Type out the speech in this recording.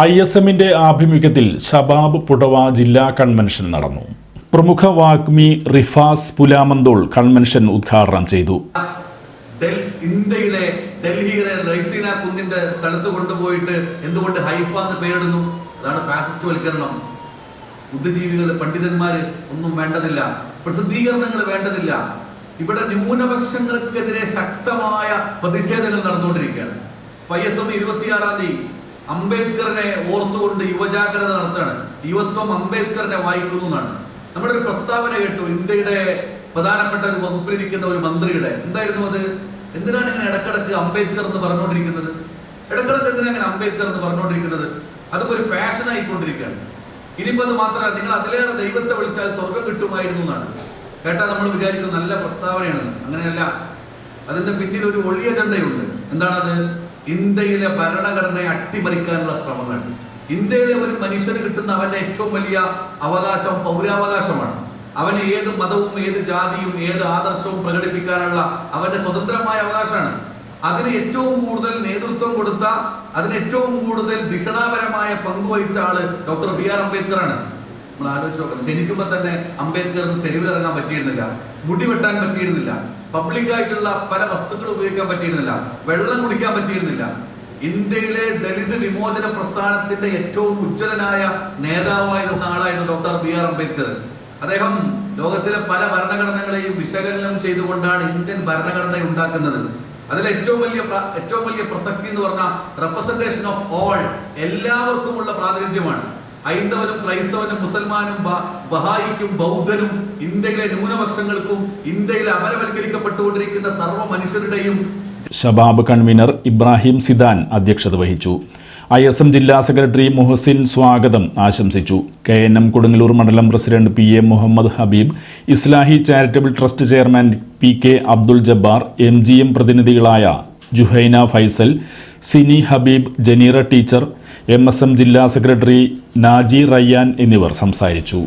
I S എമ്മിന്റെ ആഭിമുഖ്യത്തിൽ Shabab പുടവ ജില്ലാ കൺവെൻഷൻ നടന്നു. പ്രമുഖ വാഗ്മി റിഫാസ് പുലാമന്തോൾ കൺവെൻഷൻ ഉദ്ഘാടനം ചെയ്തു. ഇന്ത്യയിലെ ഡൽഹിയിലെ റൈസീന കുന്നിന്റെ സ്ഥലത്ത് കൊണ്ടുപോയിട്ട് എന്തുകൊണ്ട് ഹൈഫ എന്ന് പേരിടുന്നു? അതാണ് ഫാസിസ്റ്റ് വൽക്കരണം ബുദ്ധിജീവികൾ പണ്ഡിതന്മാർ ഒന്നും വേണ്ടതില്ല. പ്രസിദ്ധീകരണങ്ങൾ വേണ്ടതില്ല. ഇവിടെ ന്യൂനപക്ഷങ്ങൾക്കെതിരെ ശക്തമായ പ്രതിഷേധങ്ങൾ നടന്നുകൊണ്ടിരിക്കുകയാണ്. എസ് എം ഇരുപത്തിയാറാം തീയതി അംബേദ്കറിനെ ഓർത്തുകൊണ്ട് യുവജാഗ്രത നടത്തുകയാണ്. യുവത്വം അംബേദ്കറിനെ വായിക്കുന്നു എന്നാണ്. നമ്മുടെ ഒരു പ്രസ്താവന കേട്ടു. ഇന്ത്യയുടെ പ്രധാനപ്പെട്ട ഒരു വകുപ്പിലിരിക്കുന്ന ഒരു മന്ത്രിയുടെ. എന്തായിരുന്നു അത്? എന്തിനാണ് ഇങ്ങനെ ഇടക്കിടക്ക് അംബേദ്കർ എന്ന് പറഞ്ഞുകൊണ്ടിരിക്കുന്നത്? ഇടക്കിടക്ക് എന്തിനാണ് ഇങ്ങനെ അംബേദ്കർ എന്ന് പറഞ്ഞുകൊണ്ടിരിക്കുന്നത്? അതൊക്കെ ഒരു ഫാഷൻ ആയിക്കൊണ്ടിരിക്കുകയാണ്. ഇനിയിപ്പോ അത് മാത്രമല്ല നിങ്ങൾ അതിലേറെ ദൈവത്തെ വിളിച്ചാൽ സ്വർഗം കിട്ടുമായിരുന്നു എന്നാണ്. കേട്ടാ നമ്മൾ വിചാരിക്കും നല്ല പ്രസ്താവനയാണ്. അങ്ങനെയല്ല. അതിന്റെ പിന്നിൽ ഒരു ഒളിയ ചണ്ടയുണ്ട് എന്താണത്? ഇന്ത്യയിലെ ഭരണഘടനയെ അട്ടിമറിക്കാനുള്ള ശ്രമങ്ങൾ. ഇന്ത്യയിലെ ഒരു മനുഷ്യന് കിട്ടുന്ന അവന്റെ ഏറ്റവും വലിയ അവകാശം പൗരാവകാശമാണ്. അവന് ഏത് മതവും ഏത് ജാതിയും ഏത് ആദർശവും പ്രകടിപ്പിക്കാനുള്ള അവന്റെ സ്വതന്ത്രമായ അവകാശമാണ്. അതിന് ഏറ്റവും കൂടുതൽ നേതൃത്വം കൊടുത്ത അതിന് ഏറ്റവും കൂടുതൽ ദിശാപരമായ പങ്കുവഹിച്ച ആൾ ഡോക്ടർ ബി ആർ അംബേദ്കർ ആണ് നമ്മൾ ആലോചിച്ച് നോക്കണം. ജനിക്കുമ്പോൾ തന്നെ അംബേദ്കറിന് തെരുവിലിറങ്ങാൻ പറ്റിയിരുന്നില്ല. മുടി വെട്ടാൻ പറ്റിയിരുന്നില്ല. പബ്ലിക് ആയിട്ടുള്ള പല വസ്തുക്കൾ ഉപയോഗിക്കാൻ പറ്റിയിരുന്നില്ല. വെള്ളം കുടിക്കാൻ പറ്റിയിരുന്നില്ല. ഇന്ത്യയിലെ ദലിത് വിമോചന പ്രസ്ഥാനത്തിന്റെ ഏറ്റവും ഉജ്ജ്വലനായ നേതാവായിരുന്ന ആളായിരുന്നു ഡോക്ടർ ബി ആർ അംബേദ്കർ. അദ്ദേഹം ലോകത്തിലെ പല ഭരണഘടനകളെയും വിശകലനം ചെയ്തുകൊണ്ടാണ് ഇന്ത്യൻ ഭരണഘടന ഉണ്ടാക്കുന്നത്. അതിൽ ഏറ്റവും വലിയ ഏറ്റവും വലിയ പ്രസക്തി എന്ന് പറഞ്ഞ റെപ്രസെന്റേഷൻ ഓഫ് ഓൾ എല്ലാവർക്കുമുള്ള പ്രാതിനിധ്യമാണ്. ഹൈന്ദവനും ക്രൈസ്തവനും മുസൽമാനും ബഹായിക്കും ബൗദ്ധനും ഇന്ത്യയിലെ ന്യൂനപക്ഷങ്ങൾക്കും ഇന്ത്യയിലെ അപരവൽക്കരിക്കപ്പെട്ടുകൊണ്ടിരിക്കുന്ന സർവ മനുഷ്യരുടെയും ഷബാബ് കൺവീനർ ഇബ്രാഹിം സിദാൻ അധ്യക്ഷത വഹിച്ചു. ഐ എസ് എം ജില്ലാ സെക്രട്ടറി മുഹസിൻ സ്വാഗതം ആശംസിച്ചു. കെ എൻ എം കൊടുങ്ങല്ലൂർ മണ്ഡലം president P A Muhammad Habeeb Islahi charitable trust chairman P K Abdul Jabbar M G M പ്രതിനിധികളായ Juhaina Faisal Sini Habeeb Janeera teacher M ജില്ലാ സെക്രട്ടറി നാജി റയ്യാൻ എന്നിവർ സംസാരിച്ചു